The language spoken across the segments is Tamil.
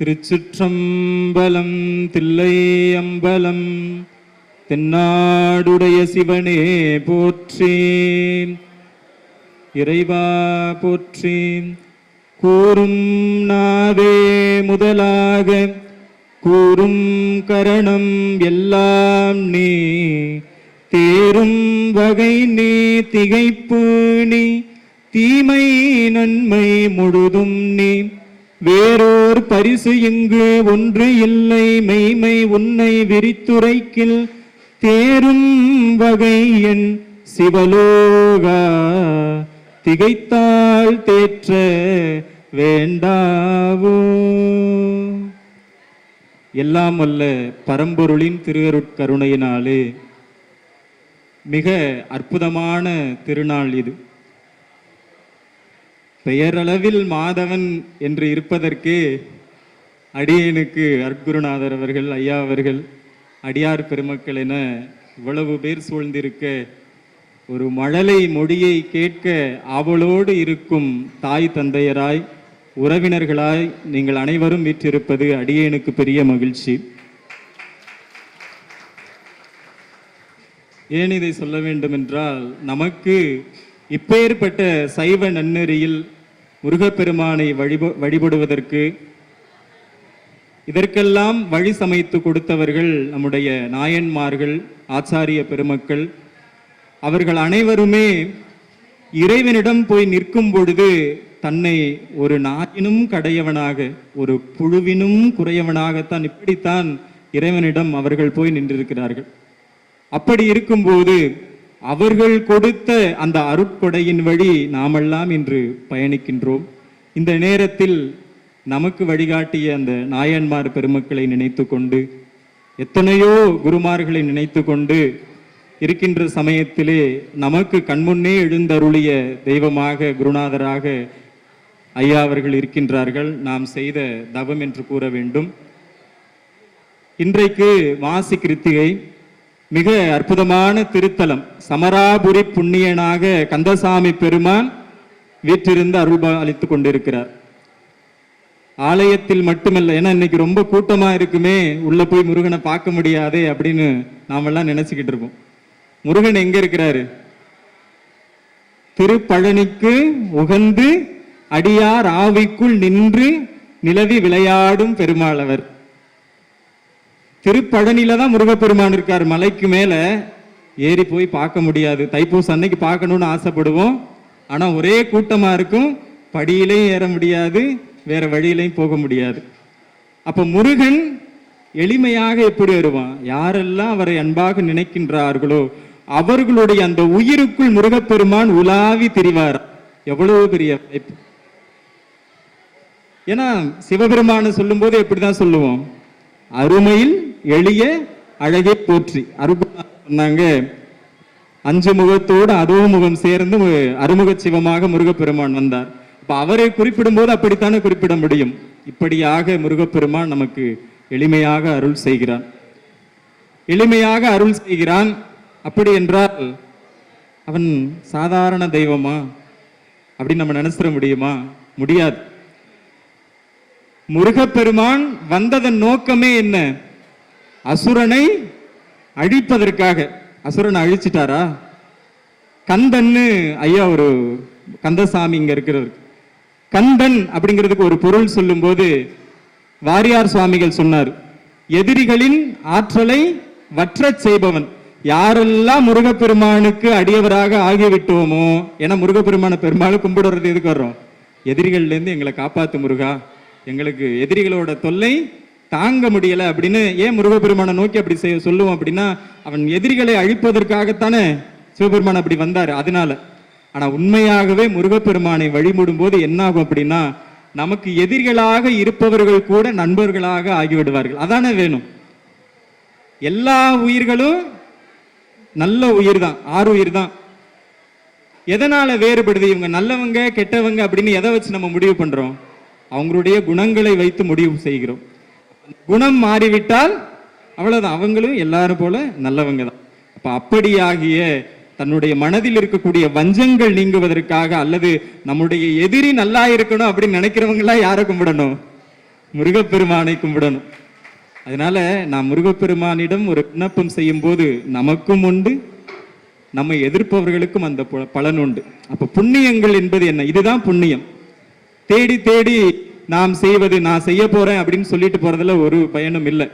திருச்சிற்றம்பலம் தில்லை அம்பலம் தென்னாடுடைய சிவனே போற்றி. இறைவா போற்றி. கூறும் நாவே முதலாக கூறும் கரணம் எல்லாம் நீ. தேரும் வகை நீ திகைப்பு நீ தீமை நன்மை முழுதும் நீ. வேறோர் பரிசு இங்கு ஒன்று இல்லை. மெய்மை உன்னை விரித்துரைக்கில் தேரும் வகை என் சிவலோகா. திகைத்தாள் தேற்ற வேண்டாவோ. எல்லாம் அல்ல பரம்பொருளின் திருவருட்கருணையினாலே. மிக அற்புதமான திருநாள் இது. பெயரளவில் மாதவன் என்று இருப்பதற்கே அடியேனுக்கு அர்க்குருநாதர் அவர்கள் ஐயா அவர்கள் அடியார் பெருமக்கள் என இவ்வளவு பேர் சூழ்ந்திருக்க ஒரு மழலை மொழியை கேட்க ஆவலோடு இருக்கும் தாய் தந்தையராய் உறவினர்களாய் நீங்கள் அனைவரும் வீற்றிருப்பது அடியேனுக்கு பெரிய மகிழ்ச்சி. ஏன் இதை சொல்ல வேண்டும் என்றால் நமக்கு இப்பேற்பட்ட சைவ நன்னெறியில் முருகப்பெருமானை வழிப வழிபடுவதற்கு இதற்கெல்லாம் வழி சமைத்து கொடுத்தவர்கள் நம்முடைய நாயன்மார்கள் ஆச்சாரிய பெருமக்கள். அவர்கள் அனைவருமே இறைவனிடம் போய் நிற்கும் பொழுது தன்னை ஒரு நாயினும் கடையவனாக ஒரு புழுவினும் குறையவனாகத்தான் இப்படித்தான் இறைவனிடம் அவர்கள் போய் நின்றிருக்கிறார்கள். அப்படி இருக்கும்போது அவர்கள் கொடுத்த அந்த அருட்கொடையின் வழி நாமெல்லாம் இன்று பயணிக்கின்றோம். இந்த நேரத்தில் நமக்கு வழிகாட்டிய அந்த நாயன்மார் பெருமக்களை நினைத்து கொண்டு எத்தனையோ குருமார்களை நினைத்து கொண்டு இருக்கின்ற சமயத்திலே நமக்கு கண்முன்னே எழுந்தருளிய தெய்வமாக குருநாதராக ஐயா அவர்கள் இருக்கின்றார்கள். நாம் செய்த தவம் என்று கூற வேண்டும். இன்றைக்கு மாசி கிருத்திகை மிக அற்புதமான திருத்தலம். சமராபுரி புண்ணியனாக கந்தசாமி பெருமான் வீற்றிருந்து அருள் அளித்துக் கொண்டிருக்கிறார். ஆலயத்தில் மட்டுமல்ல ஏன்னா இன்னைக்கு ரொம்ப கூட்டமா இருக்குமே உள்ள போய் முருகனை பார்க்க முடியாதே அப்படின்னு நாமெல்லாம் நினைச்சுக்கிட்டு இருக்கோம் முருகன் எங்க இருக்கிறாரு? திருப்பழனிக்கு உகந்து அடியார் ஆவிக்குள் நின்று நிலவி விளையாடும் பெருமாளவர் திருப்பழனில தான் முருகப்பெருமான் இருக்கார். மலைக்கு மேல ஏறி போய் பார்க்க முடியாது. தைப்பூசம் அன்னைக்கு பார்க்கணும்னு ஆசைப்படுவோம். ஆனா ஒரே கூட்டமா இருக்கும். படியிலையும் ஏற முடியாது. வேற வழியிலையும் போக முடியாது. அப்ப முருகன் எளிமையாக எப்படி வருவான்? யாரெல்லாம் அவரை அன்பாக நினைக்கின்றார்களோ அவர்களுடைய அந்த உயிருக்குள் முருகப்பெருமான் உலாவி திரிவார்? எவ்வளவு பெரிய வாய்ப்பு. ஏன்னா சிவபெருமான சொல்லும்போது எப்படிதான் சொல்லுவோம்? அருமையில் எளிய அழகை போற்றி. அருபா சொன்னாங்க. அஞ்சு முகத்தோடு அதோ முகம் சேர்ந்து மு- அருமுக சிவமாக முருகப்பெருமான் வந்தார். அப்ப அவரை குறிப்பிடும்போது அப்படித்தானே குறிப்பிட முடியும். இப்படியாக முருகப்பெருமான் நமக்கு எளிமையாக அருள் செய்கிறான் எளிமையாக அருள் செய்கிறான். அப்படி என்றால் அவன் சாதாரண தெய்வமா? அப்படின்னு நம்ம நினைச்சிட முடியுமா? முடியாது. முருகப்பெருமான் வந்ததன் நோக்கமே என்ன? அசுரனை அழிப்பதற்காக. அசுரனை அழிச்சிட்டாரா? கந்தன்னு ஐயா ஒரு கந்தசாமி இங்க இருக்கிறவர். கந்தன் அப்படிங்கிறதுக்கு ஒரு பொருள் சொல்லும்போது வாரியார் சுவாமிகள் சொன்னார் எதிரிகளின் ஆற்றலை வற்றச் செய்பவன். யாரெல்லாம் முருகப்பெருமானுக்கு அடியவராக ஆகிவிட்டோமோ ஏன்னா முருகப்பெருமான பெருமாள் கும்பிடுறது எதுக்கு வர்றோம்? எதிரிகள்லேருந்து எங்களை காப்பாத்து முருகா. எங்களுக்கு எதிரிகளோட தொல்லை தாங்க முடியல அப்படின்னு ஏன் முருகப்பெருமானை நோக்கி அப்படி செய்ய சொல்லுவோம் அப்படின்னா அவன் எதிரிகளை அழிப்பதற்காகத்தானே சிவபெருமான் அப்படி வந்தார். அதனால ஆனா உண்மையாகவே முருகப்பெருமானை வழிபடும் போது என்ன ஆகும் அப்படின்னா நமக்கு எதிரிகளாக இருப்பவர்கள் கூட நண்பர்களாக ஆகிவிடுவார்கள். அதானே வேணும். எல்லா உயிர்களும் நல்ல உயிர் தான் ஆறு உயிர் தான் எதனால வேறுபடுது? இவங்க நல்லவங்க கெட்டவங்க அப்படின்னு எதை வச்சு நம்ம முடிவு பண்றோம்? அவங்களுடைய குணங்களை வைத்து முடிவு செய்கிறோம். குணம் மாறிவிட்டால் அவ்வளவுதான். அவங்களும் எல்லாரும் போல நல்லவங்க தான் அப்ப அப்படியாகிய தன்னுடைய மனதில் இருக்கக்கூடிய வஞ்சங்கள் நீங்குவதற்காக அல்லது நம்முடைய எதிரி நல்லா இருக்கணும் அப்படின்னு நினைக்கிறவங்களா யாரை கும்பிடணும்? முருகப்பெருமானை கும்பிடணும். அதனால நான் முருகப்பெருமானிடம் ஒரு விண்ணப்பம் செய்யும் போது நமக்கும் உண்டு நம்மை எதிர்ப்பவர்களுக்கும் அந்த பலன் உண்டு. அப்ப புண்ணியங்கள் என்பது என்ன? இதுதான் புண்ணியம். தேடி தேடி நாம் செய்வது நான் செய்ய போறேன் அப்படின்னு சொல்லிட்டு போறதுல ஒரு பயனும் இல்லை.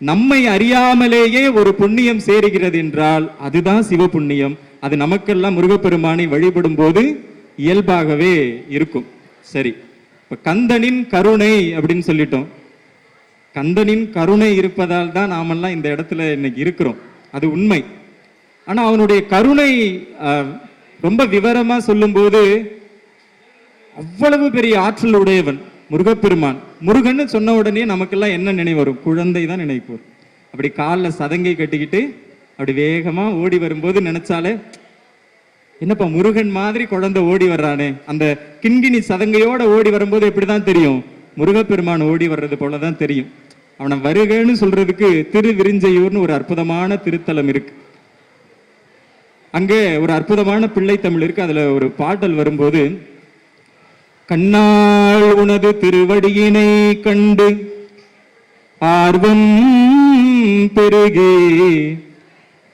நம்மை அறியாமலேயே ஒரு புண்ணியம் சேருகிறது என்றால் அதுதான் சிவ புண்ணியம். அது நமக்கெல்லாம் முருகப்பெருமானை வழிபடும் போது இயல்பாகவே இருக்கும். சரி இப்ப கந்தனின் கருணை அப்படின்னு சொல்லிட்டோம். கந்தனின் கருணை இருப்பதால் தான் நாமெல்லாம் இந்த இடத்துல இன்னைக்கு இருக்கிறோம். அது உண்மை. ஆனா அவனுடைய கருணை ரொம்ப விவரமா சொல்லும்போது அவ்வளவு பெரிய ஆற்றல் உடையவன். முருகப்பெருமான். முருகன்னு சொன்ன உடனே நமக்கெல்லாம் என்ன நினைவு வரும்? குழந்தை தான் நினைப்போம். வரும் அப்படி காலில் சதங்கை கட்டிக்கிட்டு அப்படி வேகமாக ஓடி வரும்போது நினைச்சாலே என்னப்பா முருகன் மாதிரி குழந்தை ஓடி வர்றானே. அந்த கிண்கிணி சதங்கையோட ஓடி வரும்போது எப்படிதான் தெரியும்? முருகப்பெருமான் ஓடி வர்றது போல தான் தெரியும். அவனை வருகன்னு சொல்றதுக்கு திருவிரிஞ்சையூர்னு ஒரு அற்புதமான திருத்தலம் இருக்கு. அங்கே ஒரு அற்புதமான பிள்ளை தமிழ் இருக்கு. அதுல ஒரு பாடல் வரும்போது கண்ணாள் உனது திருவடியினை கண்டு ஆர்வம் பெருகி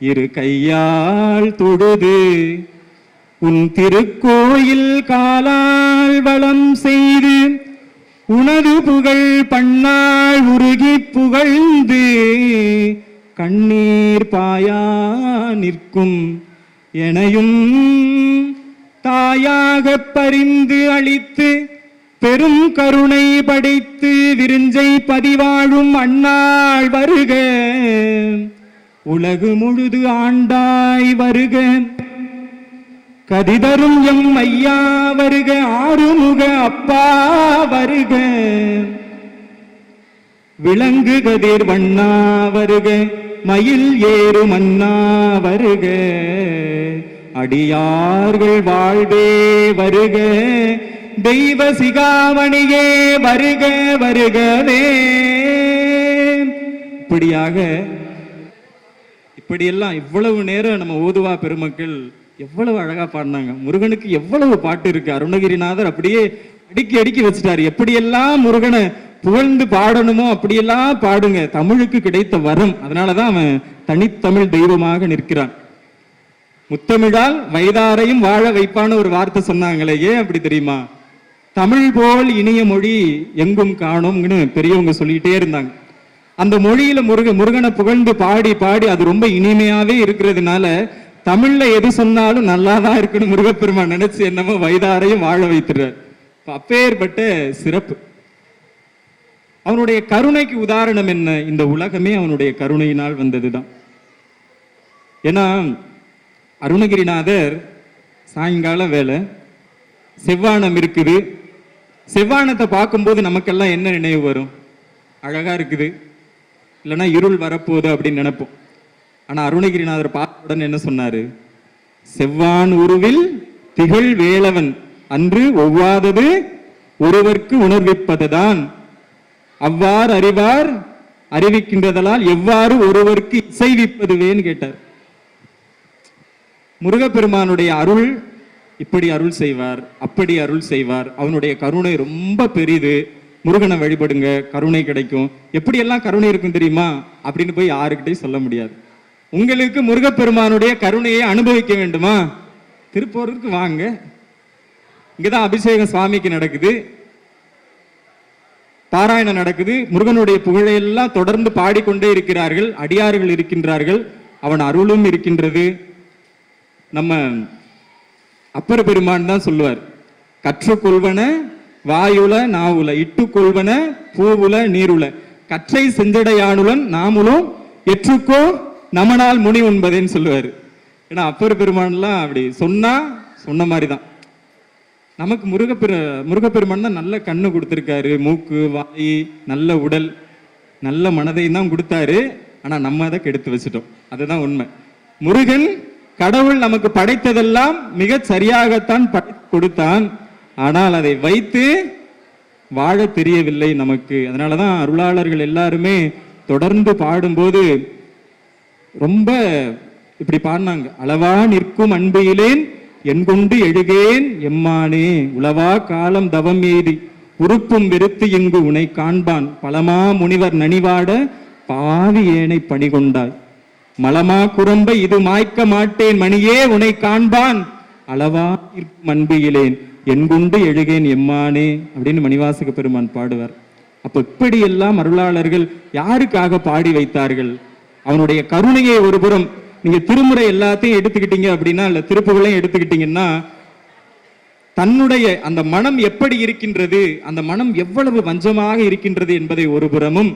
இரு கையால் தொழுது உன் திருக்கோயில் காலால் வளம் செய்து உனது புகழ் பண்ணாள் உருகி புகழ்ந்து கண்ணீர் பாயா நிற்கும் எனையும் தாயாகப் பரிந்து அளித்து பெரும் கருணை படைத்து விருஞ்சை பதிவாழும் அண்ணாள் வருக. உலகு முழுது ஆண்டாய் வருக. கதிதரும் எம் ஐயா வருக. ஆறுமுக அப்பா வருக. விலங்கு கதிர் வண்ணா வருக. மயில் ஏறு மன்னா வருக. அடியார்கள் வாழ்வே வருக தெய்வ சிகாமணியே வருக வருகவே. இப்படியாக இப்படியெல்லாம் இவ்வளவு நேரம் நம்ம ஓதுவா பெருமக்கள் எவ்வளவு அழகா பாடினாங்க. முருகனுக்கு எவ்வளவு பாட்டு இருக்கு. அருணகிரிநாதர் அப்படியே அடுக்கி அடுக்கி வச்சுட்டாரு. எப்படியெல்லாம் முருகனை புகழ்ந்து பாடணுமோ அப்படியெல்லாம் பாடுங்க. தமிழுக்கு கிடைத்த வரம். அதனாலதான் அவன் தனித்தமிழ் தெய்வமாக நிற்கிறான். முத்தமிழால் வைதாரையும் வாழ வைப்பான்னு ஒரு வார்த்தை சொன்னாங்களே ஏன் அப்படி தெரியுமா? தமிழ் போல் இனிய மொழி எங்கும் காணும்னு பெரியவங்க சொல்லிட்டே இருந்தாங்க. அந்த மொழியில முருக முருகனை புகழ்ந்து பாடி பாடி அது ரொம்ப இனிமையாவே இருக்கிறதுனால தமிழ்ல எது சொன்னாலும் நல்லா தான் இருக்குன்னு முருகப்பெருமான் நினைச்சு என்னமோ வைதாரையும் வாழ வைத்துறார் அப்பேற்பட்ட சிறப்பு. அவனுடைய கருணைக்கு உதாரணம் என்ன? இந்த உலகமே அவனுடைய கருணையினால் வந்ததுதான். ஏன்னா அருணகிரிநாதர் சாயங்கால வேலை. செவ்வானம் இருக்குது. செவ்வானத்தை பார்க்கும்போது நமக்கெல்லாம் என்ன நினைவு வரும்? அழகாக இருக்குது. இல்லைன்னா இருள் வரப்போகுது அப்படின்னு நினைப்போம். ஆனால் அருணகிரிநாதர் பார்த்த உடனே என்ன சொன்னார்? செவ்வான் உருவில் திகழ் வேலவன் அன்று ஒவ்வாதது ஒருவர்க்கு உணர்விப்பதுதான். அவ்வாறு அறிவார் அறிவிக்கின்றதலால் எவ்வாறு ஒருவருக்கு இசைவிப்பதுவேன்னு கேட்டார். முருகப்பெருமானுடைய அருள் இப்படி அருள் செய்வார் அப்படி அருள் செய்வார். அவனுடைய கருணை ரொம்ப பெரிது. முருகனை வழிபடுங்க கருணை கிடைக்கும். எப்படியெல்லாம் கருணை இருக்கும் தெரியுமா? அப்படின்னு போய் யாருக்கிட்டையும் சொல்ல முடியாது. உங்களுக்கு முருகப்பெருமானுடைய கருணையை அனுபவிக்க வேண்டுமா? திருப்பூருக்கு வாங்க. இங்கதான் அபிஷேகம் சுவாமிக்கு நடக்குது. பாராயணம் நடக்குது. முருகனுடைய புகழையெல்லாம் தொடர்ந்து பாடிக்கொண்டே இருக்கிறார்கள். அடியார்கள் இருக்கின்றார்கள். அவன் அருளும் இருக்கின்றது. நம்ம அப்பர் பெருமான் தான் சொல்லுவார். கற்றுக்கொள்வன வாயுல நாவுல இட்டுக்கொள்வன பூவுல நீருல கற்றை செஞ்சடையானுலன் நாமுலும் எற்றுக்கோ நமனால் முனி உண்பதேன்னு சொல்லுவார். ஏன்னா அப்பர் பெருமான்லாம் அப்படி சொன்னா சொன்ன மாதிரி தான் நமக்கு முருகப்பெரு முருகப்பெருமான் தான் நல்ல கண்ணு கொடுத்துருக்காரு. மூக்கு வாய் நல்ல உடல் நல்ல மனதையும் தான் கொடுத்தாரு. ஆனா நம்ம அதை கெடுத்து வச்சுட்டோம். அதுதான் உண்மை. முருகன் கடவுள் நமக்கு படைத்ததெல்லாம் மிக சரியாகத்தான் படைத்து கொடுத்தான். ஆனால் அதை வைத்து வாழ தெரியவில்லை நமக்கு. அதனாலதான் அருளாளர்கள் எல்லாருமே தொடர்ந்து பாடும்போது ரொம்ப இப்படி பாடினாங்க. அளவா நிற்கும் அன்பையிலேன் என் கொண்டு எழுகேன் எம்மானே உளவா காலம் தவம் ஏறி உறுப்பும் வெறுத்து இங்கு உனை காண்பான். பலமா முனிவர் நனிவாட பாவி ஏனை பணிகொண்டாய். மலமா குரம்ப இது மாய்க்க மாட்டேன் மணியே உனை காண்பான். அளவா மண்பியிலேன் அன்பியிலேன் என்குண்டு எழுகேன் எம்மானே அப்படின்னு மணிவாசக பெருமான் பாடுவார். அப்ப இப்படியெல்லாம் அருளாளர்கள் யாருக்காக பாடி வைத்தார்கள்? அவனுடைய கருணையை ஒருபுறம் நீங்க திருமுறை எல்லாத்தையும் எடுத்துக்கிட்டீங்க அப்படின்னா இல்ல திருப்புகளையும் எடுத்துக்கிட்டீங்கன்னா தன்னுடைய அந்த மனம் எப்படி இருக்கின்றது அந்த மனம் எவ்வளவு வஞ்சமாக இருக்கின்றது என்பதை ஒரு புறமும்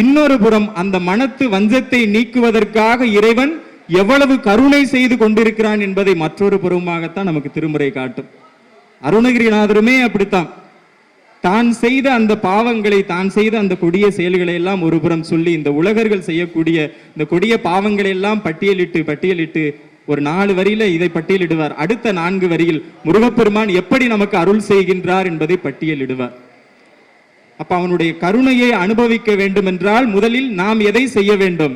இன்னொரு புறம் அந்த மனத்து வஞ்சத்தை நீக்குவதற்காக இறைவன் எவ்வளவு கருணை செய்து கொண்டிருக்கிறான் என்பதை மற்றொரு புறமாகத்தான் நமக்கு திருமுறை காட்டும். அருணகிரிநாதருமே அப்படித்தான். தான் செய்த அந்த பாவங்களை தான் செய்த அந்த கொடிய செயல்களை எல்லாம் ஒரு புறம் சொல்லி இந்த உலகர்கள் செய்யக்கூடிய இந்த கொடிய பாவங்களை எல்லாம் பட்டியலிட்டு பட்டியலிட்டு ஒரு நாலு வரியில இதை பட்டியலிடுவார். அடுத்த நான்கு வரியில் முருகப்பெருமான் எப்படி நமக்கு அருள் செய்கின்றார் என்பதை பட்டியலிடுவார். அப்ப அவனுடைய கருணையை அனுபவிக்க வேண்டும் என்றால் முதலில் நாம் எதை செய்ய வேண்டும்?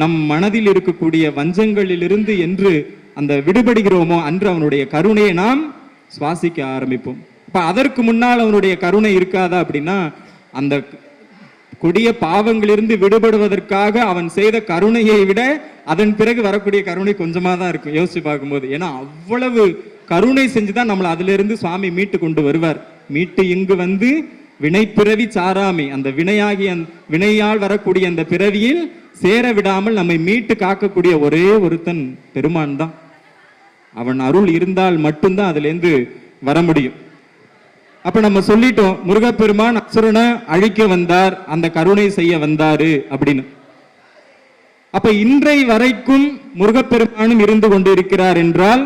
நம் மனதில் இருக்கக்கூடிய வஞ்சங்களிலிருந்து என்று அந்த விடுபடுகிறோமோ அன்று அவனுடைய கருணையை நாம் சுவாசிக்க ஆரம்பிப்போம். இப்ப அதற்கு முன்னால் அவனுடைய கருணை இருக்காதா அப்படின்னா அந்த கொடிய பாவங்களிலிருந்து விடுபடுவதற்காக அவன் செய்த கருணையை விட அதன் பிறகு வரக்கூடிய கருணை கொஞ்சமா தான் இருக்கும் யோசிச்சு பார்க்கும்போது. ஏன்னா அவ்வளவு கருணை செஞ்சுதான் நம்மளை அதுல இருந்து சுவாமி மீட்டு கொண்டு வருவார். மீட்டு இங்கு வந்து வினை பிறவி சாராமி. அந்த வினையாகி வினையால் வரக்கூடிய அந்த பிறவியில் சேர விடாமல் நம்மை மீட்டு காக்கக்கூடிய ஒரே ஒருத்தன் பெருமான் தான். அவன் அருள் இருந்தால் மட்டும்தான் அதுல இருந்து வர முடியும். அப்ப நம்ம சொல்லிட்டோம் முருகப்பெருமான் அசுரனை அழிக்க வந்தார் அந்த கருணை செய்ய வந்தாரு அப்படின்னு. அப்ப இன்றை வரைக்கும் முருகப்பெருமானும் இருந்து கொண்டிருக்கிறார் என்றால்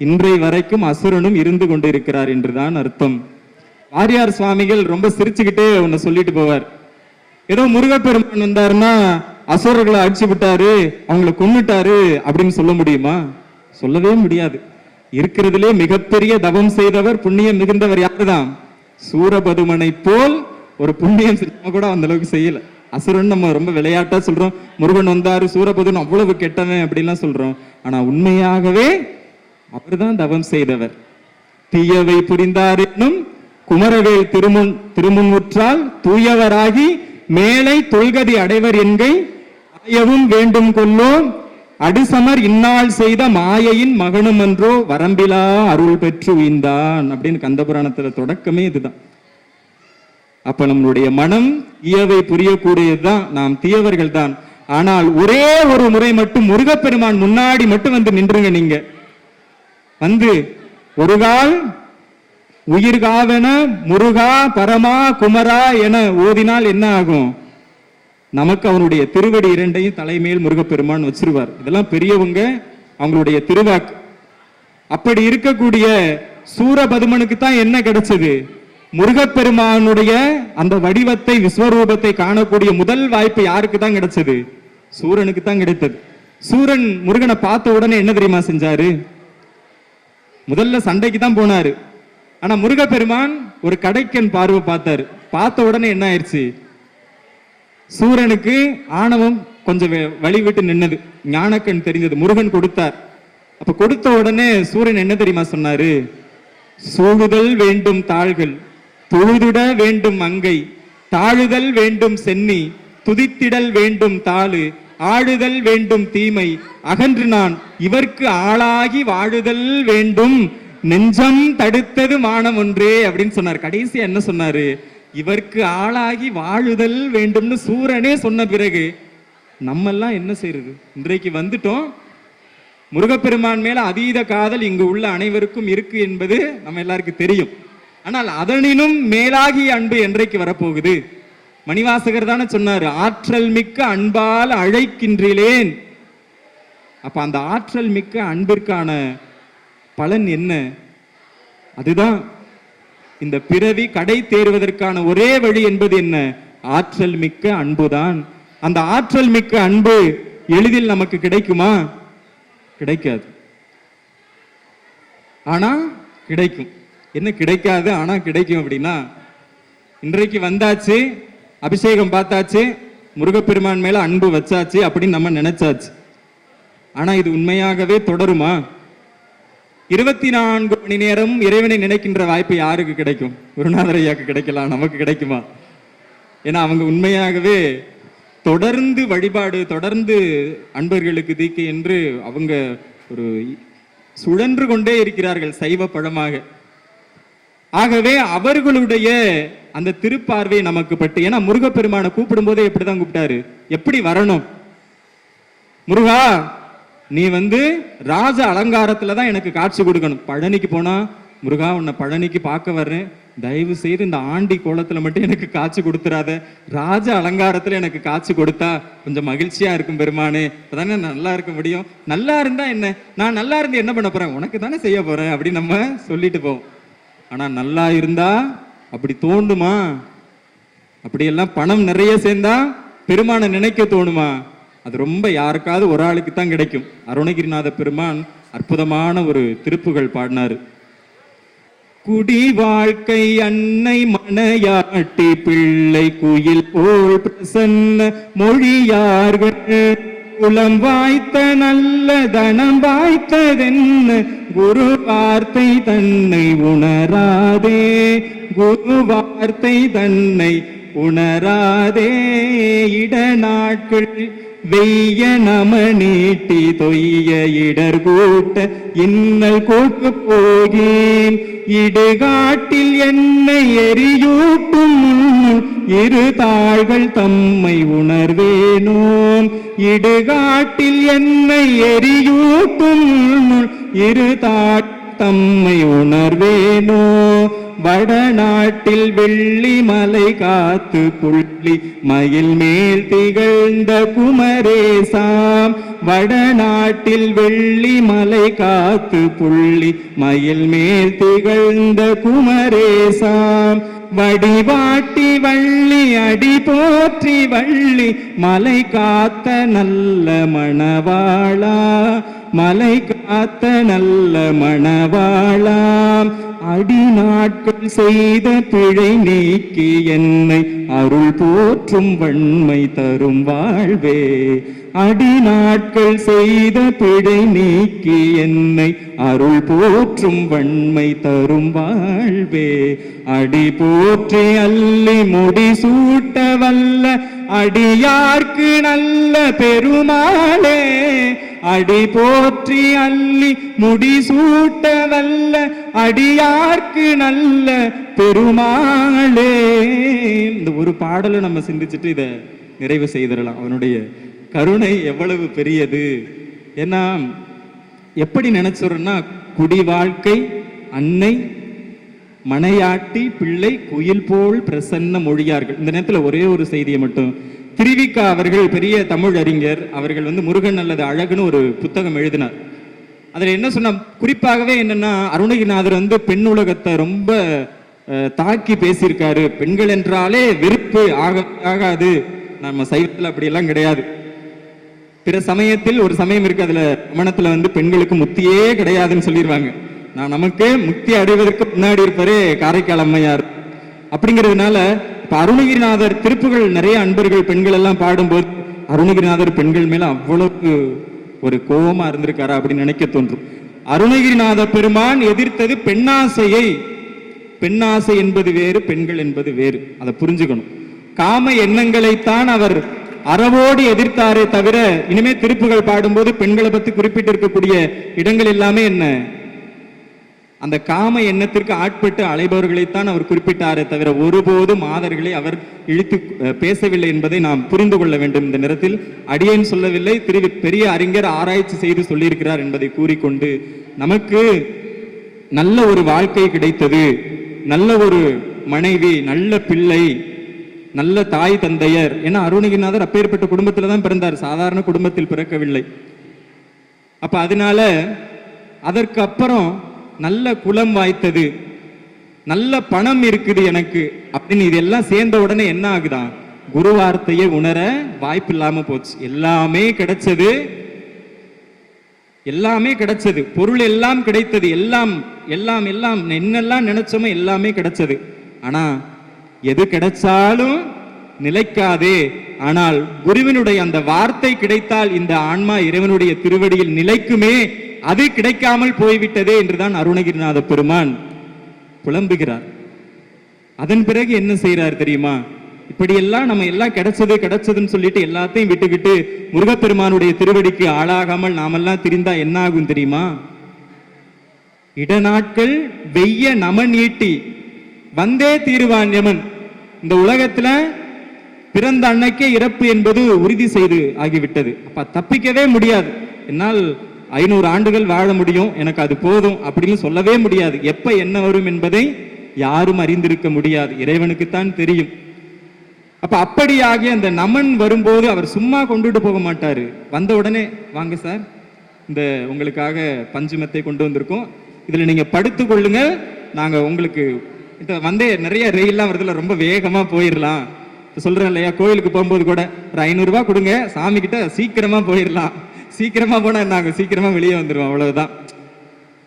இன்றை வரைக்கும் அசுரனும் இருந்து கொண்டிருக்கிறார் என்றுதான் அர்த்தம். வாரியார் சுவாமிகள் ரொம்ப சிரிச்சுக்கிட்டே உன்னை சொல்லிட்டு போவார். ஏதோ முருகப்பெருமான் வந்தாருன்னா அசுரர்களை அடிச்சு விட்டாரு அவங்கள கொண்டுட்டாரு அப்படின்னு சொல்ல முடியுமா? சொல்லவே முடியாது. இருக்கிறதுலே மிகப்பெரிய தவம் செய்தவர் புண்ணியம் மிகுந்தவர் யாருதான்? சூரபதுமனை போல் ஒரு புண்ணியம் செஞ்சவங்க கூட அந்த அளவுக்கு செய்யல. அசுரன் நம்ம ரொம்ப விளையாட்டா சொல்றோம். முருகன் வந்தாரு சூரபதுன் அவ்வளவு கெட்டவன் அப்படின்லாம் சொல்றோம். ஆனா உண்மையாகவே அவர்தான் தவம் செய்தவர். தீயவை புரிந்தார் என்னும் குமரவேல் திருமுன் திருமுன்முற்றால் தூயவராகி மேலை தொல்கதி அடைவர் என்கை ஆயவும் வேண்டும் கொள்ளோம். அடுசமர் இந்நாள் செய்த மாயையின் மகனும் என்றோ வரம்பிலா அருள் பெற்று உயிந்தான் அப்படின்னு கந்தபுராணத்துல தொடக்கமே இதுதான். அப்ப நம்மளுடைய மனம் இயவை புரியக்கூடியதுதான். நாம் தீயவர்கள் தான். ஆனால் ஒரே ஒரு முறை மட்டும் முருகப்பெருமான் முன்னாடி மட்டும் வந்து நின்றுங்க நீங்க. வந்து ஒரு கால் உயிர்காவன முருகா பரமா குமரா என ஓதினால் என்ன ஆகும்? நமக்கு அவனுடைய திருவடி இரண்டையும் தலைமையில் முருகப்பெருமான் வச்சிருவார். இதெல்லாம் பெரியவங்க அவங்களுடைய திருவாக்கு. அப்படி இருக்கக்கூடிய சூரபதுமனுக்கு தான் என்ன கிடைச்சது? முருகப்பெருமானுடைய அந்த வடிவத்தை விஸ்வரூபத்தை காணக்கூடிய முதல் வாய்ப்பு யாருக்கு தான் கிடைச்சது? சூரனுக்கு தான் கிடைத்தது. சூரன் முருகனை பார்த்த உடனே என்ன தெரியுமா செஞ்சாரு? முதல்ல சண்டைக்கு தான் போனாரு. ஆனா முருகப்பெருமான் ஒரு கடைக்கன் பார்வை பார்த்தாரு. பார்த்த உடனே என்ன ஆயிடுச்சு? சூரனுக்கு ஆணவம் கொஞ்சம் வழி விட்டு நின்னது. ஞானக்கண் தெரிஞ்சது முருகன் கொடுத்தார். அப்ப கொடுத்த உடனே சூரன் என்ன தெரியுமா சொன்னாரு? சூழுதல் வேண்டும் தாள்கள் தொழுதுட வேண்டும் அங்கை தாழுதல் வேண்டும் சென்னி துதித்திடல் வேண்டும் தாளு ஆழுதல் வேண்டும் தீமை அகன்று நான் இவர்க்கு ஆளாகி வாழுதல் வேண்டும் நெஞ்சம் தடுத்தது மானம் ஒன்றே அப்படின்னு சொன்னார். கடைசியா என்ன சொன்னாரு? இவருக்கு ஆளாகி வாழுதல் வேண்டும்னு சூரனே சொன்ன பிறகு நம்ம எல்லாம் என்ன செய்யறது இன்றைக்கு வந்துட்டோம். முருகப்பெருமான் மேல அதீத காதல் இங்கு உள்ள அனைவருக்கும் இருக்கு என்பது நம்ம எல்லாருக்கும் தெரியும். ஆனால் அதனினும் மேலாகிய அன்பு என்றைக்கு வரப்போகுது? மணிவாசகர் தானே சொன்னாரு ஆற்றல் மிக்க அன்பால் அழைக்கின்றேன் அப்ப அந்த ஆற்றல் மிக்க அன்பிற்கான பலன் என்ன? அதுதான் இந்த பிறவி கடை தேறுவதற்கான ஒரே வழி என்பது என்ன? ஆற்றல் மிக்க அன்புதான். அந்த ஆற்றல் மிக்க அன்பு எளிதில் நமக்கு கிடைக்குமா? கிடைக்காது. ஆனா கிடைக்கும். என்ன கிடைக்காது? ஆனா கிடைக்கும் அப்படின்னா இன்றைக்கு வந்தாச்சு அபிஷேகம் பார்த்தாச்சு முருகப்பெருமான் மேல அன்பு வச்சாச்சு அப்படின்னு நம்ம நினைச்சாச்சு. ஆனா இது உண்மையாகவே தொடருமா? இருபத்தி நான்கு மணி நேரம் இறைவனை நினைக்கின்ற வாய்ப்பு யாருக்கு கிடைக்கும்? குருநாதர் ஐயாக்கு கிடைக்கலாம் நமக்கு கிடைக்குமா? ஏன்னா அவங்க உண்மையாகவே தொடர்ந்து வழிபாடு தொடர்ந்து அன்பர்களுக்கு தீக்கு என்று அவங்க ஒரு சுழன்று கொண்டே இருக்கிறார்கள் சைவ பழமாக. ஆகவே அவர்களுடைய அந்த திருப்பார்வை நமக்கு பட்டு ஏன்னா முருகப்பெருமானை கூப்பிடும் போதே எப்படிதான் கூப்பிட்டாரு. எப்படி வரணும்? முருகா நீ வந்து ராஜ அலங்காரத்துல தான் எனக்கு காட்சி கொடுக்கணும். பழனிக்கு போனா முருகா உன்னை பழனிக்கு பார்க்க வர்றேன். தயவு செய்து இந்த ஆண்டி கோலத்துல மட்டும் எனக்கு காட்சி கொடுத்துறாத. ராஜ அலங்காரத்துல எனக்கு காட்சி கொடுத்தா கொஞ்சம் மகிழ்ச்சியா இருக்கும் பெருமானே. அப்பதானே நல்லா இருக்க முடியும். நல்லா இருந்தா என்ன? நான் நல்லா இருந்து என்ன பண்ண போறேன்? உனக்கு தானே செய்ய போறேன். அப்படின்னு நம்ம சொல்லிட்டு போவோம். ஆனா நல்லா இருந்தா அப்படி தோண்டுமா அப்படியெல்லாம் பணம் நிறைய சேர்ந்தா பெருமானை நினைக்க தோணுமா? அது ரொம்ப யாருக்காவது ஒரு ஆளுக்கு தான் கிடைக்கும். அருணகிரிநாத பெருமான் அற்புதமான ஒரு திருப்புகள் பாடினாரு. குடி வாழ்க்கை அன்னை மனையாட்டி பிள்ளை குயில் போல் பிரசன்ன மொழியார்கள். குலம் வாய்த்த நல்ல தனம் வாய்த்ததென்ன? குரு வார்த்தை தன்னை உணராதே. குரு வார்த்தை தன்னை உணராதே இடநாட்கள் வெய்ய நம நீட்டி தொய்ய இடர் கூட்ட இன்னல் கூட்டு போகேன். இடுகாட்டில் என்னை எரியூட்டும் இரு தாள்கள் தம்மை உணர்வேனோம் இடுகாட்டில் என்னை எரியூட்டும் இரு தாள் தம்மை உணர்வேனோ. வடநாட்டில் வெள்ளி மலை காத்து புள்ளி மயில் மேல் திகழ்ந்த குமரேசாம். வடநாட்டில் வெள்ளி மலை காத்து புள்ளி மயில் மேல் திகழ்ந்த குமரேசாம். வடிவாட்டி வள்ளி அடி போற்றி வள்ளி மலை காத்த நல்ல மணவாளா. மலை காத்த நல்ல மணவாளாம். அடி நாட்கள் செய்த பிழை நீக்கி என்னை அருள் போற்றும் வன்மை தரும் வாழ்வே. அடி நாட்கள் செய்த பிழை நீக்கி என்னை அருள் போற்றும் வன்மை தரும் வாழ்வே. அடி போற்றி அள்ளி முடி சூட்ட வல்ல அடியார்க்கு நல்ல பெருமாளே. அடி போற்றி அள்ளி முடி சூட்ட வல்ல அடியார்க்கு நல்ல பெருமாளே. இந்த ஒரு பாடலை நம்ம சிந்திச்சுட்டு இதை நிறைவு செய்திடலாம். அவனுடைய கருணை எவ்வளவு பெரியது. ஏன்னா எப்படி நினைச்சுறேன்னா குடி வாழ்க்கை அன்னை மனையாட்டி பிள்ளை குயில் போல் பிரசன்ன மொழியார்கள். இந்த நேரத்துல ஒரே ஒரு செய்தியை மட்டும் திருவிக்கா அவர்கள் பெரிய தமிழ் அறிஞர். அவர்கள் வந்து முருகன் அல்லது அழகுன்னு ஒரு புத்தகம் எழுதினார். அதில் என்ன சொன்னா குறிப்பாகவே என்னென்னா அருணகிரிநாதர் வந்து பெண் உலகத்தை ரொம்ப தாக்கி பேசியிருக்காரு. பெண்கள் என்றாலே வெறுப்பு ஆக ஆகாது. நம்ம சைவத்தில் அப்படியெல்லாம் கிடையாது. பிற சமயத்தில் ஒரு சமயம் இருக்கு அதில் மனத்தில் வந்து பெண்களுக்கு முத்தியே கிடையாதுன்னு சொல்லிடுவாங்க நான் நமக்கு முக்தி அடைவதற்கு முன்னாடி இருப்பாரு காரைக்கால் அம்மையார். அப்படிங்கிறதுனால இப்ப அருணகிரிநாதர் திருப்புகள் நிறைய அன்பர்கள் பெண்கள் எல்லாம் பாடும்போது அருணகிரிநாதர் பெண்கள் மேல அவ்வளவுக்கு ஒரு கோபமா இருந்திருக்காரா அப்படின்னு நினைக்க தோன்றும். அருணகிரிநாத பெருமான் எதிர்த்தது பெண்ணாசையை. பெண்ணாசை என்பது வேறு பெண்கள் என்பது வேறு. அதை புரிஞ்சுக்கணும். காம எண்ணங்களைத்தான் அவர் அறவோடு எதிர்த்தாரே தவிர இனிமே திருப்புகள் பாடும்போது பெண்களை பத்தி குறிப்பிட்டு இருக்கக்கூடிய இடங்கள் எல்லாமே என்ன? அந்த காம எண்ணத்திற்கு ஆட்பட்டு அலைபவர்களைத்தான் அவர் குறிப்பிட்டாரே தவிர ஒருபோதும் மாதர்களை அவர் இழுத்து பேசவில்லை என்பதை நாம் புரிந்து கொள்ள வேண்டும். இந்த நேரத்தில் அடியேன் சொல்லவில்லை திரு பெரிய அறிஞர் ஆராய்ச்சி செய்து சொல்லியிருக்கிறார் என்பதை கூறிக்கொண்டு நமக்கு நல்ல ஒரு வாழ்க்கை கிடைத்தது. நல்ல ஒரு மனைவி நல்ல பிள்ளை நல்ல தாய் தந்தையர் ஏன்னா அருணகிரிநாதர் அப்பேற்பட்ட குடும்பத்தில் தான் பிறந்தார். சாதாரண குடும்பத்தில் பிறக்கவில்லை. அப்ப அதனால அதற்கு அப்புறம் நல்ல குலம் வாய்த்தது. நல்ல பணம் இருக்குது எனக்கு. அப்படின்னு இதெல்லாம் சேர்ந்த உடனே என்ன ஆகுதான் குரு வார்த்தையை உணர வாய்ப்பு இல்லாம போச்சு. எல்லாமே கிடைச்சது. எல்லாமே கிடைச்சது. பொருள் எல்லாம் கிடைத்தது. எல்லாம் எல்லாம் எல்லாம். என்னெல்லாம் நினைச்சோமோ எல்லாமே கிடைச்சது. ஆனா எது கிடைச்சாலும் நிலைக்காதே. ஆனால் குருவினுடைய அந்த வார்த்தை கிடைத்தால் இந்த ஆன்மா இறைவனுடைய திருவடியில் நிலைக்குமே. அது கிடைக்காமல் போய்விட்டதே என்றுதான் அருணகிரிநாத பெருமான் புலம்புகிறார். அதன் பிறகு என்ன செய்யறார் தெரியுமா? இப்படியெல்லாம் நம்ம எல்லாம் கிடைச்சது கிடைச்சதுன்னு சொல்லிட்டு எல்லாத்தையும் விட்டுக்கிட்டு முருகப்பெருமானுடைய திருவடிக்கு ஆளாகாமல் நாமெல்லாம் திரிந்தா என்ன ஆகும் தெரியுமா? இடநாட்கள் வெய்ய நமன் ஈட்டி வந்தே தீருவான் யமன். இந்த உலகத்துல பிறந்த அன்னைக்கே இறப்பு என்பது உறுதி செய்து ஆகிவிட்டது. அப்ப தப்பிக்கவே முடியாது. என்னால் ஐநூறு ஆண்டுகள் வாழ முடியும். எனக்கு அது போதும் அப்படின்னு சொல்லவே முடியாது. எப்ப என்ன வரும் என்பதை யாரும் அறிந்திருக்க முடியாது. இறைவனுக்குத்தான் தெரியும். அப்ப அப்படியாகி அந்த நமன் வரும்போது அவர் சும்மா கொண்டுட்டு போக மாட்டாரு. வந்த உடனே வாங்க சார் இந்த உங்களுக்காக பஞ்சுமத்தை கொண்டு வந்திருக்கோம். இதுல நீங்க படுத்துக் கொள்ளுங்க நாங்க உங்களுக்கு இந்த வந்தே நிறைய ரயில்லாம் வருதுல ரொம்ப வேகமா போயிடலாம் சொல்றேன் இல்லையா கோயிலுக்கு போகும்போது கூட ஒரு ஐநூறுரூவா கொடுங்க. சாமி கிட்ட சீக்கிரமா போயிடலாம் சீக்கிரமா போனா நாங்க சீக்கிரமா வெளியே வந்துருவோம். அவ்வளவுதான்.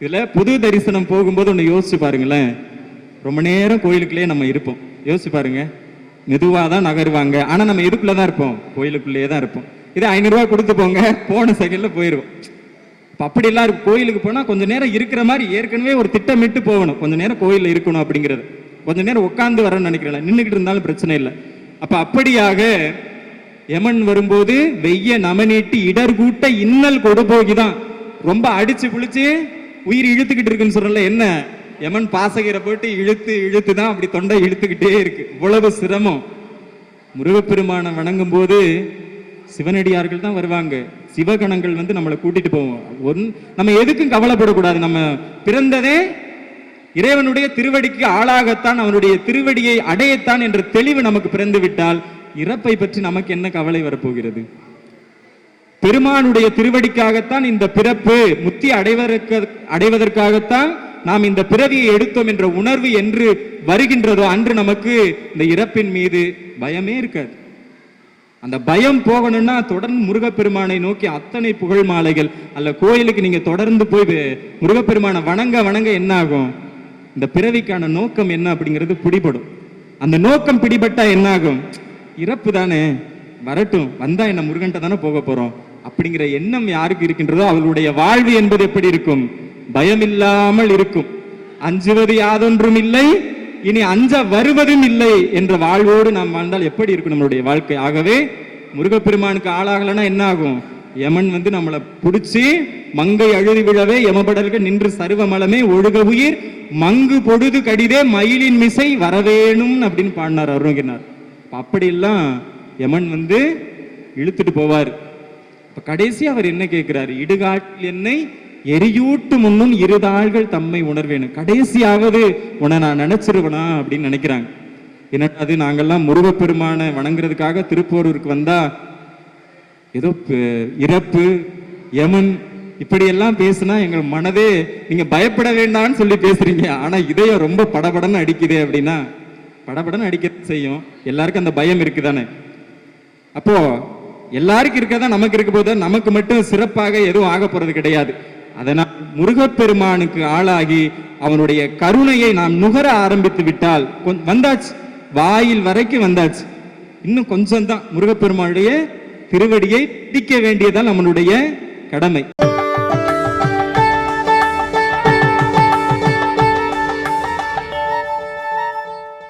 இதுல புது தரிசனம் போகும்போது ஒண்ணு யோசிச்சு பாருங்களேன். ரொம்ப நேரம் கோயிலுக்குள்ளேயே நம்ம இருப்போம். யோசிச்சு பாருங்க. மெதுவாக தான் நகருவாங்க. ஆனா நம்ம இதுக்குள்ளே தான் இருப்போம்? கோயிலுக்குள்ளேயே தான் இருப்போம். இதே ஐநூறு ரூபாய் கொடுத்து போங்க. போன செகண்ட்ல போயிருவோம். அப்ப அப்படி எல்லாம் கோயிலுக்கு போனா கொஞ்ச நேரம் இருக்கிற மாதிரி ஏற்கனவே ஒரு திட்டமிட்டு போகணும். கொஞ்ச நேரம் கோயில்ல இருக்கணும் அப்படிங்கிறது. கொஞ்ச நேரம் உட்காந்து வரேன்னு நினைக்கிறேன். நின்றுகிட்டு இருந்தாலும் பிரச்சனை இல்லை. அப்ப அப்படியாக யமன் வரும்போது வெய்ய நமநீட்டி இடர் கூட்ட இன்னல் கொடுபோகிதான். ரொம்ப அடிச்சு புளிச்சு உயிர் இழுத்துக்கிட்டு இருக்குன்னு சொல்றல என்ன? யமன் பாசகரை போட்டு இழுத்து இழுத்து தான் அப்படி தொண்டை இழுத்துக்கிட்டே இருக்கு. இவ்வளவு சிரமம். முருகப்பெருமானை வணங்கும் போது சிவனடியார்கள் தான் வருவாங்க. சிவகணங்கள் வந்து நம்மளை கூட்டிட்டு போவோம். ஒன் நம்ம எதுக்கும் கவலைப்படக்கூடாது. நம்ம பிறந்ததே இறைவனுடைய திருவடிக்கு ஆளாகத்தான் அவனுடைய திருவடியை அடையத்தான் என்ற தெளிவு நமக்கு பிறந்து விட்டால் இறப்பை பற்றி நமக்கு என்ன கவலை வரப்போகிறது? பெருமானுடைய திருவடிக்காகத்தான் இந்த பிறப்பு முத்தி அடைவதற்கு அடைவதற்காகத்தான் நாம் இந்த பிறவியை எடுத்தோம் என்ற உணர்வு என்று வருகின்றதோ அன்று நமக்கு இந்த இறப்பின் மீது பயமே இருக்காது. அந்த பயம் போகணும்னா தொடர்ந்து முருகப்பெருமானை நோக்கி அத்தனை புகழ் மாலைகள் அல்ல கோயிலுக்கு நீங்க தொடர்ந்து போய் முருகப்பெருமானை வணங்க வணங்க என்ன ஆகும் இந்த பிறவிக்கான நோக்கம் என்ன அப்படிங்கிறது பிடிபடும். அந்த நோக்கம் பிடிபட்டா என்ன ஆகும் இறப்பு தானே? வரட்டும் வந்தா என்ன முருகன்ட்ட தானே போக போறோம். அப்படிங்கிற எண்ணம் யாருக்கு இருக்கின்றதோ அவளுடைய வாழ்வு என்பது எப்படி இருக்கும்? பயமில்லாமல் இருக்கும். அஞ்சுவது யாதொன்றும் இல்லை இனி அஞ்ச வருவதும் இல்லை என்ற வாழ்வோடு நாம் வாழ்ந்தால் எப்படி இருக்கும் நம்மளுடைய வாழ்க்கை? ஆகவே முருகப்பெருமானுக்கு ஆளாகலன்னா என்ன ஆகும் யமன் வந்து நம்மளை பிடிச்சி மங்கை அழுதி விழவே யமபடல்கள் நின்று சருவமலமே ஒழுக உயிர் மங்கு பொழுது கடிதே மயிலின் மிசை வரவேணும் அப்படின்னு பாடினார் அருணகிரினார் அப்ப அப்படியெல்லாம் யமன் வந்து இழுத்துட்டு போவார். இப்போ கடைசி அவர் என்ன கேட்கிறாரு? இடுகாட்டில் என்னை எரியூட்டு முன்னும் இருதாள்கள் தம்மை உணர்வேணும் கடைசியாவது உன்னை நான் நினைச்சிருவனா அப்படின்னு நினைக்கிறாங்க. என்னடா அது நாங்கள்லாம் முருகப்பெருமானை வணங்குறதுக்காக திருப்போரூருக்கு வந்தா ஏதோ இறப்பு யமன் இப்படியெல்லாம் பேசுனா எங்கள் மனதே நீங்க பயப்பட வேண்டாம்னு சொல்லி பேசுறீங்க. ஆனா இதயம் ரொம்ப படபடன்னு அடிக்குது அப்படின்னா படபடன்னு அடிக்க செய்யும். எல்லாருக்கும் அந்த பயம் இருக்குதானே? அப்போ எல்லாருக்கும் இருக்கதான் நமக்கு இருக்க போது நமக்கு மட்டும் சிறப்பாக எதுவும் ஆக போறது கிடையாது. அதனால் முருகப்பெருமானுக்கு ஆளாகி அவனுடைய கருணையை நாம் நுகர ஆரம்பித்து விட்டால் வந்தாச்சு. வாயில் வரைக்கும் வந்தாச்சு. இன்னும் கொஞ்சம் தான் முருகப்பெருமானுடைய திருவடியை பிடிக்க வேண்டியதான் நம்மளுடைய கடமை.